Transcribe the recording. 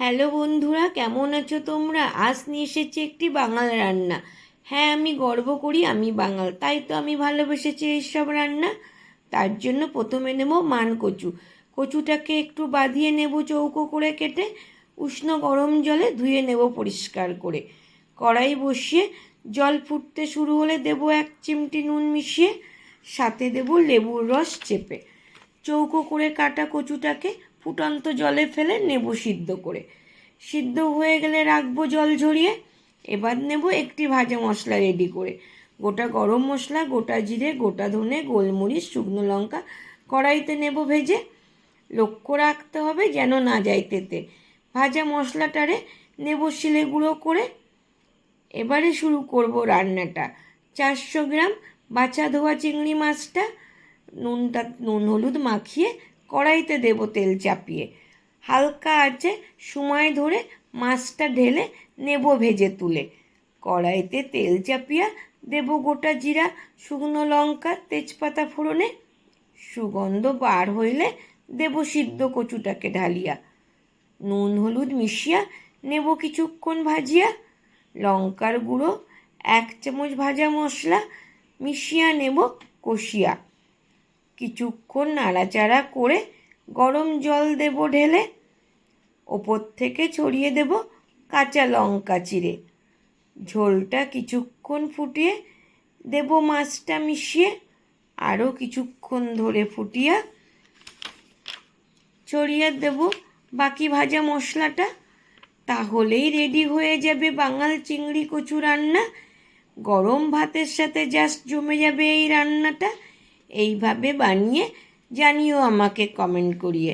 Hello বন্ধুরা, কেমন আছো তোমরা? আজ নিয়ে এসেছি একটি বাঙাল রান্না। হ্যাঁ আমি গর্ব করি, আমি বাঙাল, তাই তো আমি ভালোবেসেছি এইসব রান্না। তার জন্য প্রথমে নেব মান কচু কচুটাকে একটু বাঁধিয়ে নেব চৌকো করে কেটে, উষ্ণ গরম জলে ধুয়ে নেব পরিষ্কার করে। কড়াই বসিয়ে জল ফুটতে শুরু হলে দেব এক চিমটি নুন মিশিয়ে, সাথে দেব লেবুর রস চেপে। চৌকো করে কাটা কচুটাকে ফুটন্ত জলে ফেলে নেব সিদ্ধ করে। সিদ্ধ হয়ে গেলে রাখব জল ঝরিয়ে, এবার নেব একটি ভাজা মশলা রেডি করে। গোটা গরম মশলা, গোটা জিরে, গোটা ধনে, গোলমরিচ, শুকনো লঙ্কা কড়াইতে নেব ভেজে। লক্ষ্য রাখতে হবে যেন না যায় তেতে। ভাজা মশলাটারে নেব শিলে গুঁড়ো করে। এবারে শুরু করব রান্নাটা। চারশো গ্রাম বাছা ধোয়া চিংড়ি মাছটা, নুনটা, নুন হলুদ মাখিয়ে কড়াইতে দেব তেল চাপিয়ে। হালকা আছে সময় ধরে মাছটা ঢেলে নেব ভেজে তুলে। কড়াইতে তেল চাপিয়া দেব গোটা জিরা, শুকনো লঙ্কা, তেজপাতা ফোড়নে। সুগন্ধ বার হইলে দেব সিদ্ধ কচুটাকে ঢালিয়া। নুন হলুদ মিশিয়া নেব কিছুক্ষণ ভাজিয়া। লঙ্কার গুঁড়ো, এক চামচ ভাজা মশলা মিশিয়া নেব কষিয়া। কিছুক্ষণ নাড়াচাড়া করে গরম জল দেব ঢেলে, ওপর থেকে ছড়িয়ে দেব কাঁচা লঙ্কা চিড়ে। ঝোলটা কিছুক্ষণ ফুটিয়ে দেব মাছটা মিশিয়ে, আরও কিছুক্ষণ ধরে ফুটিয়া ছড়িয়ে দেব বাকি ভাজা মশলাটা। তাহলেই রেডি হয়ে যাবে বাঙাল চিংড়ি কচু রান্না। গরম ভাতের সাথে জাস্ট জমে যাবে এই রান্নাটা। এইভাবে বানিয়ে জানিও আমাকে কমেন্ট করিয়ে।